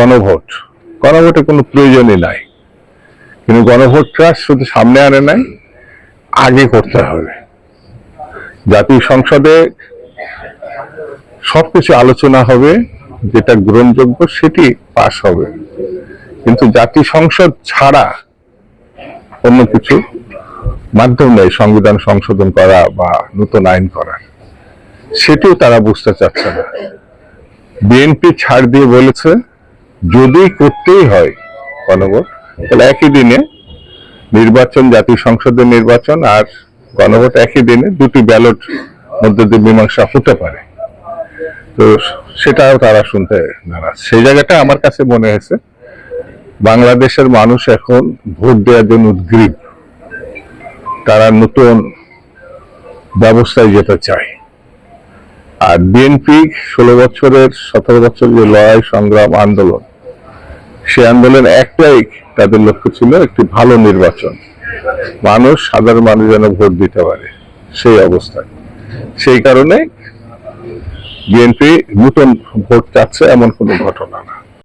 গণভোট। গণভোটে কোনো প্রয়োজনই নাই। কিন্তু গণভোটটা শুধু সামনে আনে নাই, আগে করতে হবে। জাতীয় সংসদে সবকিছু আলোচনা হবে, যেটা গ্রহণযোগ্য সেটি পাশ হবে। কিন্তু জাতীয় সংসদ ছাড়া অন্য কিছু মাধ্যম নেই, সংবিধান সংশোধন করা বা নতুন আইন করার সেটিও তারা বুঝতে চাচ্ছে না। বিএনপি ছাড় দিয়ে বলেছে যদি করতেই হয়, গণভোট, তাহলে একই দিনে নির্বাচন, জাতীয় সংসদের নির্বাচন আর গণভোট একই দিনে দুটি ব্যালট মধ্যে দিয়ে মীমাংসা হতে পারে। তো সেটাও তারা শুনতে নারাজ। সেই জায়গাটা আমার কাছে মনে হয়েছে, বাংলাদেশের মানুষ এখন ভোট দেওয়ার জন্য উদ্গ্রীব। তারা নতুন ব্যবস্থায় যেতে চায়। আর বিএনপি ষোলো বছরের, সতেরো বছর যে লড়াই, সংগ্রাম, আন্দোলন সে আন্দোলন একটাই তাদের লক্ষ্য ছিল, একটি ভালো নির্বাচন। মানুষ, সাধারণ মানুষ যেন ভোট দিতে পারে, সেই অবস্থায় সেই কারণে বিএনপি নতুন ভোট চাচ্ছে, এমন কোনো ঘটনা না।